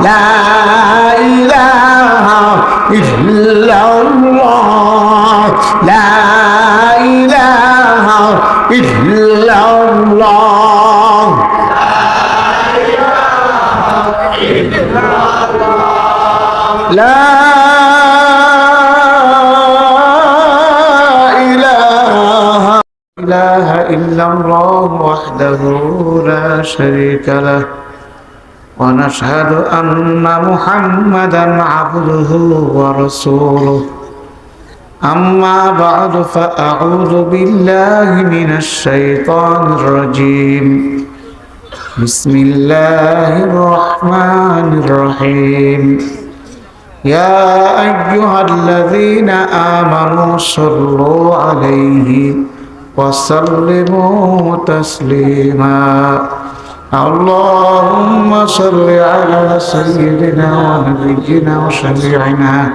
لا إله إلا الله. لا إله إلا الله. لا إله إلا الله وحده لا شريك له. ونشهد أن محمدا عبده ورسوله. أما بعد فأعوذ بالله من الشيطان الرجيم. بسم الله الرحمن الرحيم. يا أيها الذين آمنوا صلوا عليه وسلموا تسليما. اللهم صل على سيدنا ونبينا وشفيعنا.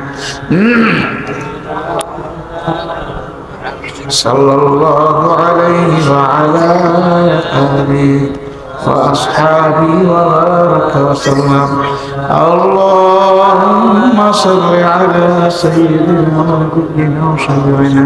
صلى الله عليه وعلى آله وأصحابه وبارك وسلم. اللهم صل على سيدنا ونبينا وشفيعنا.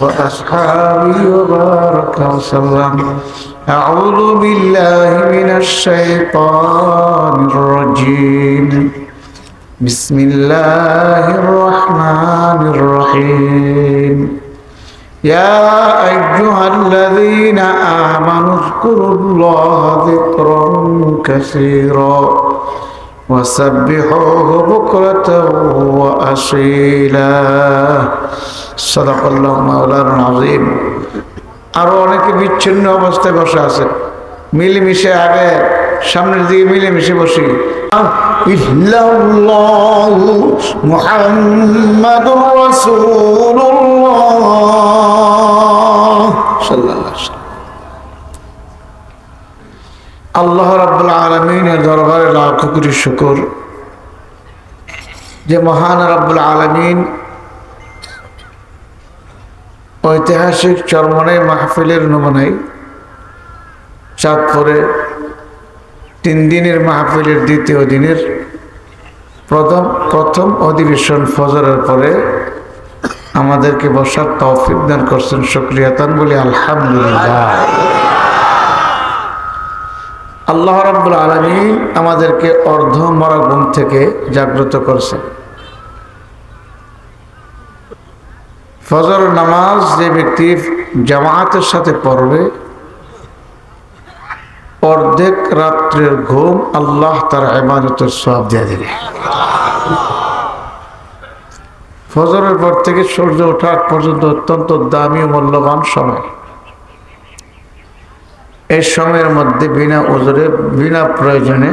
وأصحابه وبارك وسلم. أعوذ بالله من الشيطان الرجيم. بسم الله الرحمن الرحيم. يا أيها الذين آمنوا اذكروا الله ذكرا كثيرا. وسبحوه بكرة وأصيلا صدق الله مولانا العظيم আরো অনেকে বিচ্ছিন্ন অবস্থায় বসে আছে মিলেমিশে আগে সামনের দিকে মিলেমিশে বসি ইল্লাল্লাহু মুহাম্মাদুর রাসূলুল্লাহ আলামিনের দরবারে লাখ কোটি শুকর। যে মহান রাব্বুল আলামিন ঐতিহাসিক চরমনাই মাহফিলের নমুনায় চাঁদপুরে তিন দিনের মাহফিলের দ্বিতীয় দিনের প্রথম প্রথম অধিবেশন ফজরের পরে আমাদেরকে বসার তৌফিক দান করছেন শুক্রিয়াতান বলি আলহামদুলিল্লাহ। আল্লাহ রাব্বুল আলমিন আমাদেরকে অর্ধ মরা ঘুম থেকে জাগ্রত করছেন। ফজর নামাজ যে ব্যক্তি জামায়াতের সাথে পড়বে, অর্ধেক রাত্রের ঘুম আল্লাহ তার ইবাদতের সব দিয়ে দিবে। ফজরের পর থেকে সূর্য ওঠার পর্যন্ত অত্যন্ত দামি ও মূল্যবান সময়। এই সময়ের মধ্যে বিনা ওজরে বিনা প্রয়োজনে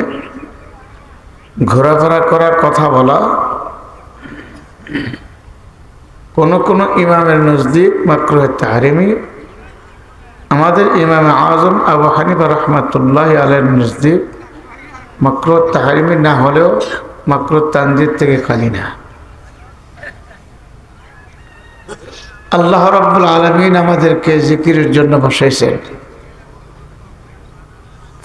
ঘোরাফেরা করার কথা বলা, কোন কোন ইমামের নজদিক মাকরুহ তাহারিমি, আমাদের ইমাম আজম আবু হানিফা রহমতুল্লাহ আলের নজদিক মাকরুহ তাহারিমি না হলেও মাকরুহ তানজির থেকে খালি না। আল্লাহ রব্বুল আলমিন আমাদেরকে জিকিরের জন্য বসাইছেন।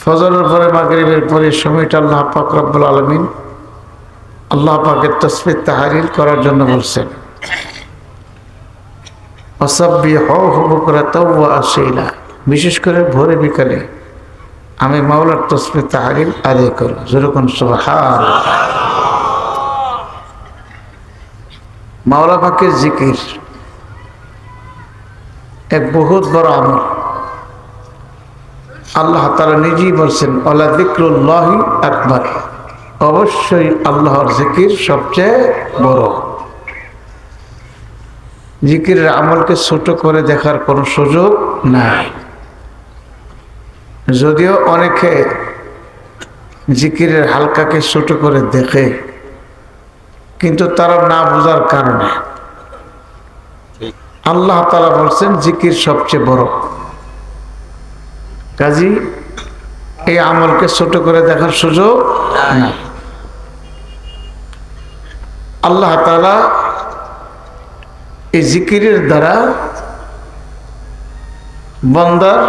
ফজরের পরে মাগরিবের পরে সময়টা আল্লাহ পাক রব্বুল আলমিন আল্লাহ পাকের তসফির তাহারিল করার জন্য বলছেন আসিলা বিশেষ করে ভোরে বিকালে আমি মাওলার তসফি তাহারিল আদায় করো যেরকম সুবহান মাওলা পাকের জিকির এক বহুত বড় আমল। আল্লাহ তারা নিজেই বলছেন আল্লাহ দিক্রুল্লাহ আকবর। অবশ্যই আল্লাহর জিকির সবচেয়ে বড়। জিকিরের আমলকে ছোট করে দেখার কোনো সুযোগ নাই। যদিও অনেকে জিকিরের হালকাকে ছোট করে দেখে কিন্তু তারা না বোঝার কারণে। আল্লাহ তালা বলছেন জিকির সবচেয়ে বড়। কাজী এই আমলকে ছোট করে দেখার সুযোগ নাই। আল্লাহ তালা এই জিকিরের দ্বারা বন্দার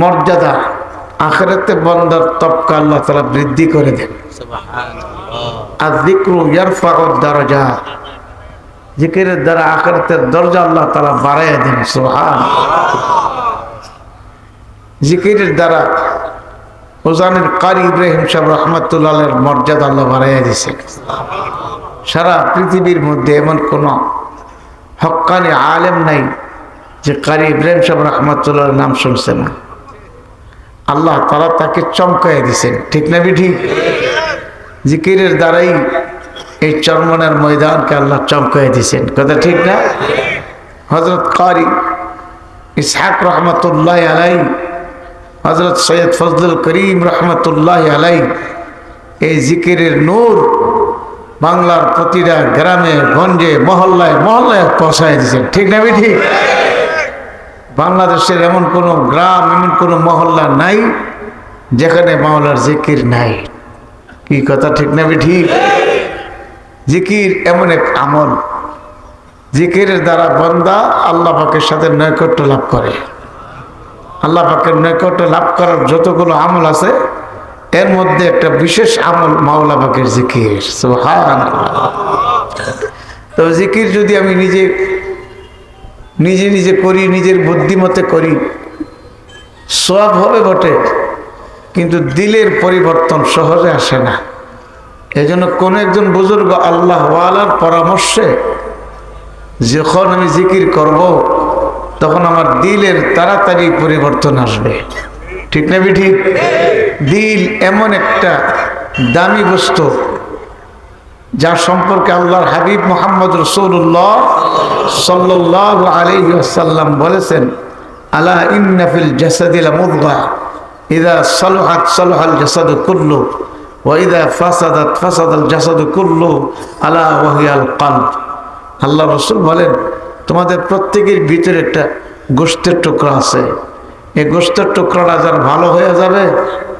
মর্যাদা আখেরাতে বন্দার তপকা আল্লাহ তালা বৃদ্ধি করে দেন। আর দিক্রু ইয়ারফাউদ দরজা জিকিরের দ্বারা আখেরাতের দরজা আল্লাহ তালা বাড়াইয়া দেন। সোহান জিকিরের দ্বারা উজানের কারি ইব্রাহিম সাহেব রহমতুল্লাহের মর্যাদা আল্লাহ বাড়াইয়া দিছে সারা পৃথিবীর মধ্যে এমন কোন হক্কানি আলেম নাই যে কারি ইব্রাহিম সাহেব রহমতুল্লাহর নাম শুনছে না। আল্লাহ তারা তাকে চমকাই দিছেন ঠিক না ঠিক জিকিরের দ্বারাই এই চরমনের ময়দানকে আল্লাহ চমকাই দিছেন কথা ঠিক না? হজরত কারি ইসহাক রহমতুল্লাহ আলাই হজরত সৈয়দ ফজলুল করিম রহমতুল্লাহ আলাই এই জিকিরের নূর বাংলার প্রতিটা গ্রামে, গঞ্জে, মহল্লায় মহল্লায় পৌঁছায় দিয়েছেন। ঠিক না ঠিক বাংলাদেশের এমন কোনো গ্রাম, এমন কোনো মহল্লা নাই যেখানে মাওলার জিকির নাই। কি কথা ঠিক না ঠিক জিকির এমন এক আমল। জিকিরের দ্বারা বন্দা আল্লাহ পাকের সাথে নৈকট্য লাভ করে। আল্লাহ পাকের নৈকট্য লাভ করার যতগুলো আমল আছে, এর মধ্যে একটা বিশেষ আমল মাওলা পাকের জিকির তো জিকির যদি আমি নিজে নিজে নিজে করি, নিজের বুদ্ধিমতে করি সব হবে বটে, কিন্তু দিলের পরিবর্তন সহজে আসে না। এজন্য কোনো একজন বুজুর্গ আল্লাহ ওয়ালার পরামর্শে যখন আমি জিকির করব তখন আমার দিলের তাড়াতাড়ি পরিবর্তন আসবে। ঠিক না ঠিক দিল এমন একটা দামি বস্তু যার সম্পর্কে আল্লাহর হাবিব মোহাম্মদ রসৌল্লাহ সাল্লাহ আলহিসাল্লাম বলেছেন, আলা ইন্নাফিল জাসাদিল মুদগা ইদা সলহাত সলহাল জাসাদ কুল্লু ওয়াইদা ফাসাদাত ফাসাদাল জাসাদ কুল্লু, আলা ওয়াহিয়াল কাল্ব। আল্লাহ রসুল বলেন তোমাদের প্রত্যেকের ভিতরে একটা গোষ্ঠের টুকরা আছে। এই গোষ্ঠের টুকরাটা যার ভালো হয়ে যাবে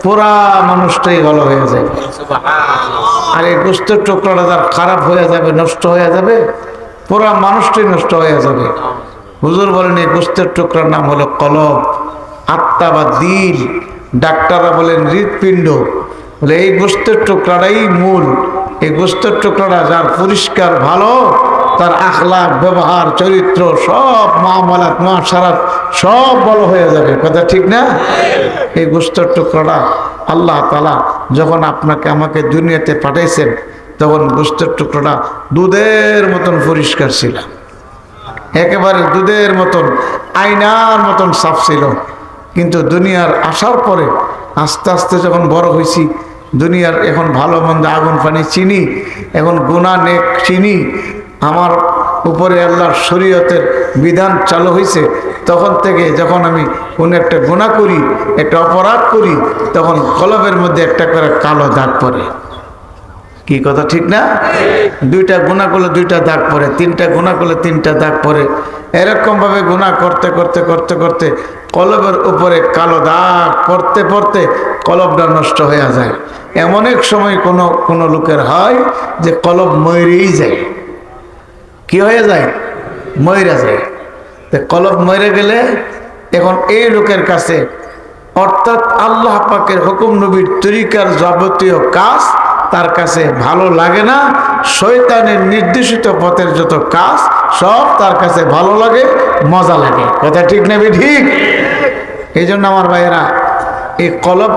পুরা মানুষটাই ভালো হয়ে যাবে। আর এই গোষ্ঠের টুকরাটা যার খারাপ হয়ে যাবে নষ্ট হয়ে যাবে পুরা মানুষটাই নষ্ট হয়ে যাবে। হুজুর বলেন এই গোষ্ঠের টুকরার নাম হলো কলব আত্মা বা দিল। ডাক্তাররা বলেন হৃৎপিণ্ড। বলে এই গোষ্ঠের টুকরাটাই মূল। এই গোষ্ঠের টুকরাটা যার পরিষ্কার ভালো তার আখলাখ, ব্যবহার, চরিত্র, সব মামালাত, মাসারাত সব বড় হয়ে যাবে। কথা ঠিক না? এই গোষ্ঠের টুকরাটা আল্লাহ তালা যখন আপনাকে আমাকে দুনিয়াতে পাঠাইছেন, তখন গোষ্ঠের টুকরাটা দুধের মতন পরিষ্কার ছিল। একেবারে দুধের মতন, আয়নার মতন সাফ ছিল। কিন্তু দুনিয়ার আসার পরে আস্তে আস্তে যখন বড় হয়েছি, দুনিয়ার এখন ভালো মন্দ আগুন পানি চিনি, এখন গুণা নেক চিনি আমার উপরে আল্লাহর শরীয়তের বিধান চালু হয়েছে তখন থেকে যখন আমি কোনো একটা গুণা করি, একটা অপরাধ করি, তখন কলবের মধ্যে একটা করে কালো দাগ পড়ে। কি কথা ঠিক না? দুইটা গুণা করলে দুইটা দাগ পড়ে, তিনটা গুণা করলে তিনটা দাগ পড়ে। এরকমভাবে গুণা করতে করতে করতে করতে কলবের উপরে কালো দাগ পড়তে পড়তে কলবটা নষ্ট হয়ে যায়। এমন এক সময় কোনো কোনো লোকের হয় যে কলব মরেই যায়। কি হয়ে যায়? ময়রা যায়। তো কলব মরে গেলে এখন এই লোকের কাছে অর্থাৎ আল্লাহ পাকের হুকুম নবীর তরিকার যাবতীয় কাজ তার কাছে ভালো লাগে না শৈতানের নির্দেশিত পথের যত কাজ সব তার কাছে ভালো লাগে, মজা লাগে। কথা ঠিক নেবে ঠিক এই জন্য আমার ভাইয়েরা, এই কলব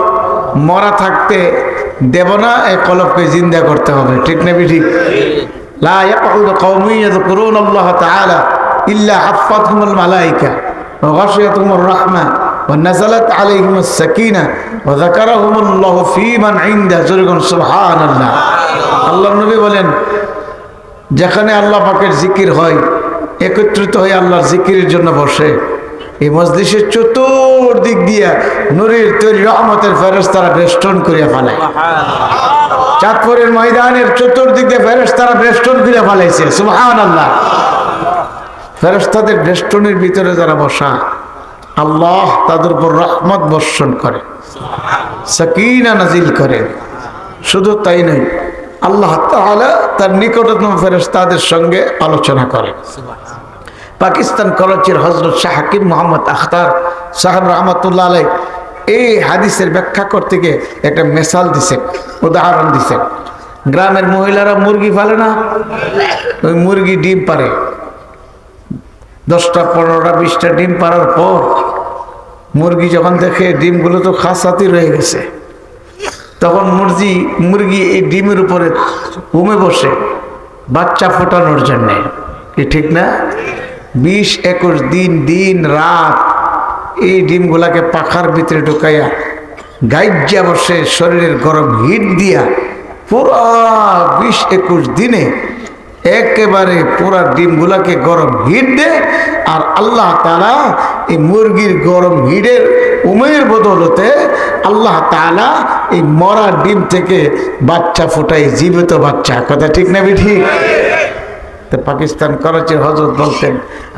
মরা থাকতে দেব না, এই কলবকে জিন্দা করতে হবে। ঠিক নেবে ঠিক لا يقعد قوم يذكرون الله تعالى إلا حفتهم الملائكة وغشيتهم الرحمة ونزلت عليهم السكينة وذكرهم الله في من عنده زرق سبحان الله আল্লাহ নবী বলেন যেখানে আল্লাহ পাকের জিকির হয় একত্রিত হয়ে আল্লাহর জিকিরের জন্য বসে এই মসজিদের চতুর্দিক দিয়া নুরির তৈরি রহমতের ফেরস তারা বেষ্টন করিয়া ফেলায় চাঁদপুরের ময়দানের চতুর্দিক দিয়ে ফেরস্তারা বেষ্টন করে ফেলাইছে। সুহান আল্লাহ ফেরস্তাদের বেষ্টনের ভিতরে যারা বসা আল্লাহ তাদের উপর রহমত বর্ষণ করে সকিনা নাজিল করে। শুধু তাই নয় আল্লাহ তাহলে তার নিকটতম ফেরস্তাদের সঙ্গে আলোচনা করে। পাকিস্তান করাচির হজরত শাহ হাকিম মোহাম্মদ আখতার সাহেব রহমতুল্লাহ আলাই এই হাদিসের ব্যাখ্যা করতে গিয়ে একটা মেসাল দিছে, উদাহরণ দিছে। গ্রামের মহিলারা মুরগি পালে না? ওই মুরগি ডিম পারে। দশটা, পনেরোটা, বিশটা ডিম পারার পর মুরগি যখন দেখে ডিমগুলো তো খাসাতি রয়ে গেছে, তখন মুরগি মুরগি এই ডিমের উপরে ঘুমে বসে, বাচ্চা ফোটানোর জন্যে। কি ঠিক না? বিশ একুশ দিন দিন, রাত এই ডিমগুলাকে পাখার ভিতরে ঢুকাইয়া গাইজা বসে শরীরের গরম হিট দিয়া পুরা বিশ একুশ দিনে একেবারে পুরা ডিমগুলাকে গরম হিট দে আর আল্লাহ তালা এই মুরগির গরম হিটের উমের বদলতে আল্লাহ তালা এই মরা ডিম থেকে বাচ্চা ফোটাই, জীবিত বাচ্চা। কথা ঠিক না ঠিক? তো পাকিস্তান করাচির হজরত বলতেন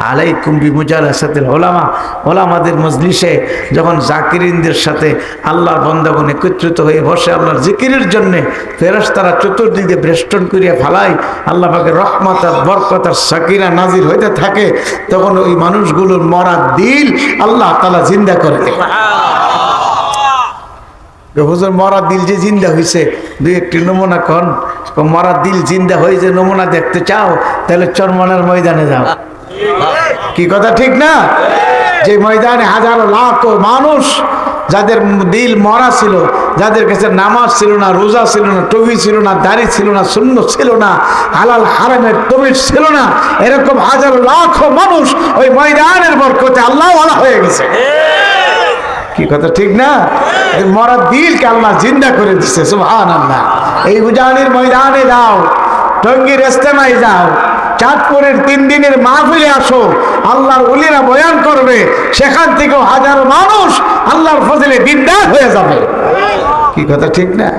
আলাই কুম্বি মুজালাসাতের ওলামা ওলামাদের মজলিসে যখন জাকিরিনদের সাথে আল্লাহর বন্দাবন একত্রিত হয়ে বসে আল্লাহর জিকিরের জন্যে ফেরস তারা চতুর্দিকে বেষ্টন করিয়া ফালাই আল্লাহ পাকে রহমত আর সাকিরা নাজির হইতে থাকে, তখন ওই মানুষগুলোর মরা দিল আল্লাহ তালা জিন্দা করে দেয়। মরা দিল যে জিন্দা হয়েছে দুই একটি নমুনা কন। মরা দিল জিন্দা হয়ে যে নমুনা দেখতে চাও তাহলে চরমনের ময়দানে যাও। কি কথা ঠিক না? যে ময়দানে হাজারো লাখ মানুষ যাদের দিল মরা ছিল, যাদের কাছে নামাজ ছিল না, রোজা ছিল না টবি ছিল না, দাড়ি ছিল না, শূন্য ছিল না, হালাল হারামের তবির ছিল না, এরকম হাজার লাখ মানুষ ওই ময়দানের বরকতে আল্লাহ হয়ে গেছে। কি কথা ঠিক না? মরা দিলকে আল্লাহ জিন্দা করে দিচ্ছে সুহান আল্লাহ এই উজানির ময়দানে যাও, টঙ্গির ইস্তেমায় যাও চাঁদপুরের তিন দিনের মাহফিলে আসো, আল্লাহর উলিরা বয়ান করবে, সেখান থেকেও হাজারো মানুষ আল্লাহর ফজলে দিনদার হয়ে যাবে। কি কথা ঠিক না?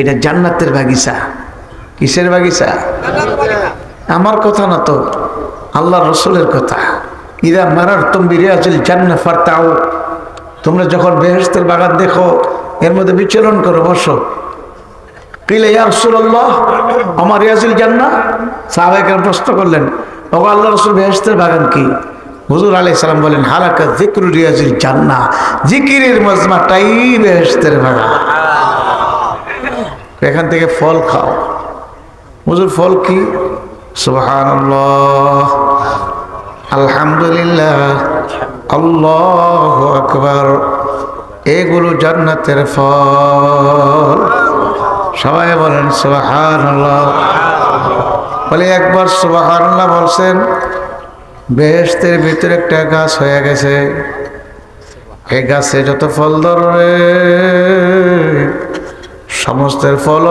এটা জান্নাতের বাগিচা। কিসের বাগিচা? আমার কথা না তো আল্লাহ রসুলের কথা। ইরা মারার তুমি রিয়াজুল জান্না ফারতাও তোমরা যখন বেহেস্তের বাগান দেখো, এর মধ্যে বিচরণ করো, বসো। কিলে ইয়া রসুল্লাহ আমার রিয়াজুল জান্না সাহাবাহিকের প্রশ্ন করলেন ও আল্লাহ রসুল বেহেস্তের বাগান কি? হুজুর আলাই সালাম বলেন হালাকা জিক্রু রিয়াজুল জান্না জিকিরের মজমাটাই বেহেস্তের বাগান। এখান থেকে ফল খাও। হুজুর ফল কি? সুবহানাল্লাহ। আলহামদুলিল্লাহ। আল্লাহ আকবার। এগুলো জান্নাতের ফল। সবাই বলেন সুবাহান বলে একবার সুবাহান বলছেন বেহেস্তের ভিতরে একটা গাছ হয়ে গেছে। এই গাছে যত ফল ধরবে সমস্ত ফল,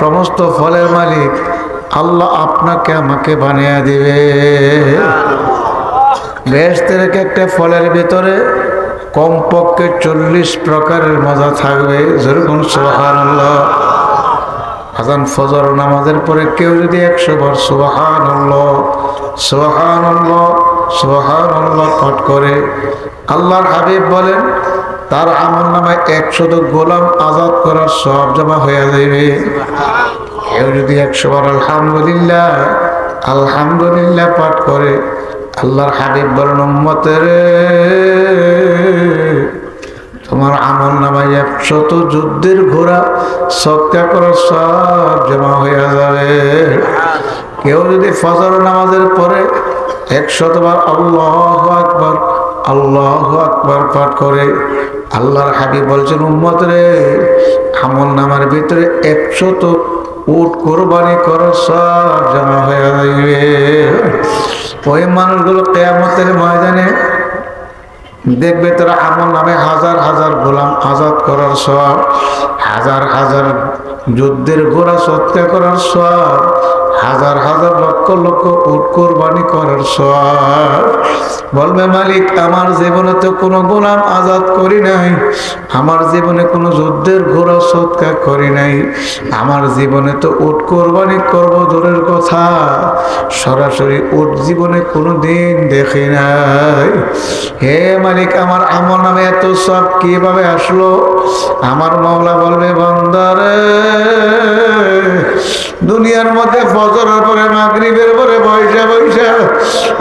সমস্ত ফলের মালিক আল্লাহ আপনাকে আমাকে বানিয়ে দিবে। বেহেস্তের একটা ফলের ভিতরে কমপক্ষে চল্লিশ প্রকারের মজা থাকবে। যেরকম সোহান আজান ফজর নামাজের পরে কেউ যদি একশো বার সোহান সোহান পাঠ করে, আল্লাহর হাবিব বলেন, তার আমল নামায় একশত গোলাম আজাদ করার সব জমা হয়ে যাবে কেউ যদি একশো বার আলহামদুলিল্লাহ আলহামদুলিল্লাহ পাঠ করে, আল্লাহর হাবিব বলেন, উম্মতের তোমার আমল নামায় একশত যুদ্ধের ঘোড়া সত্যা করার সব জমা হয়ে যাবে। কেউ যদি ফজর নামাজের পরে একশতবার আল্লাহ আকবর আল্লাহ আকবর পাঠ করে, আল্লাহর হাবিব বলছেন, উম্মত রে, আমল নামার ভিতরে একশত উট কোরবানি করার সব জমা হয়ে যাবে। ওই মানুষগুলো কেয়ামতের ময়দানে দেখবে তারা আমল নামে হাজার হাজার গোলাম আজাদ করার সব হাজার হাজার যুদ্ধের গোড়া সত্যা করার সব হাজার হাজার লক্ষ লক্ষ উট কোরবানি করার সব বলবে, মালিক, আমার জীবনে তো কোনো গোলাম আজাদ করি নাই। আমার জীবনে কোনো যুদ্ধের ঘোড়া সৎকা করি নাই। আমার জীবনে তো উট কোরবানি করব দূরের কথা। সরাসরি উট জীবনে কোনো দিন দেখি নাই। হে মালিক, আমার আমল নামে এত সব কীভাবে আসলো? আমার মাওলা বলবে বন্দারে দুনিয়ার মধ্যে ফজরের পরে মাগরিবের পরে বৈশা বৈশা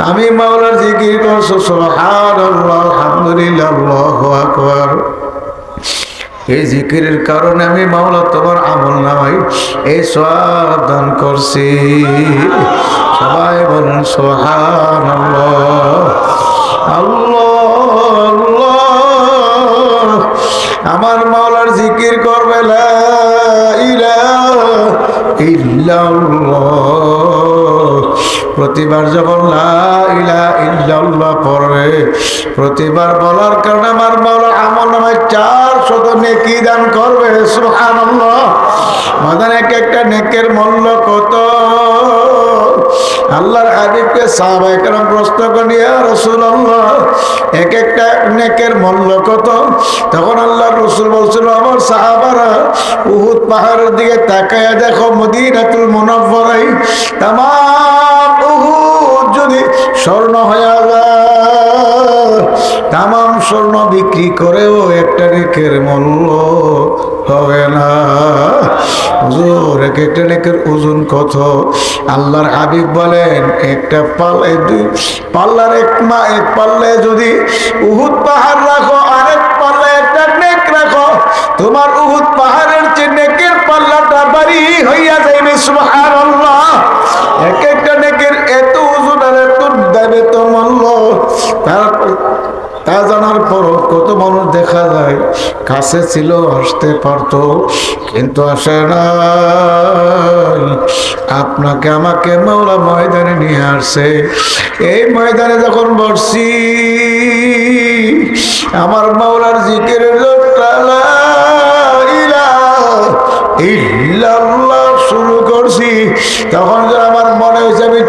আমি মাওলার জিকির করছ, সুবহানাল্লাহ, আলহামদুলিল্লাহ আল্লাহু আকবার। এই জিকিরের কারণে আমি মাওলা তোমার আমল নামাই এই সব দান করছি। সবাই বলেন সোহান আমার মাওলার জিকির করবে প্রতিবার যখন ইল্লাল্লাহ পড়ে প্রতিবার বলার কারণে আমার বলা আমল নামে চার শত নেকি দান করবে সুহান মাদান এক একটা নেকের মূল্য কত? আল্লাহর হাবিবকে সাহাবায়ে কেরাম প্রশ্ন করি রাসূলুল্লাহ, এক একটা নেকের মূল্য কত? তখন আল্লাহর রাসূল বলছিল, আমার সাহাবারা উহুদ পাহাড়ের দিকে তাকায়া দেখো, মদিনাতুল মুনাফফরাই তাম উহুদ যদি স্বর্ণ হয়ে যায় তাম স্বর্ণ বিক্রি করেও একটা নেকের মূল্য হবে না। হুজুর, এক একটা নেকের ওজন কত? আল্লাহর হাবিব বলেন, একটা পাল্লা দুই পাল্লার এক মা এক পাল্লে যদি উহুদ পাহাড় রাখো, আরেক পাল্লা একটা নেক রাখো, তোমার উহুদ পাহাড়ের যে দেখা যায়, কাছে ছিল, আসতে পারতো, কিন্তু আসে না আপনাকে, আমাকে মাওলা ময়দানে নিয়ে আসছে। এই ময়দানে যখন বসছি, আমার মাওলার জিকের ইল্লাল্লাহ শুরু করছি। তখন আমার মনে হয়েছে, আমি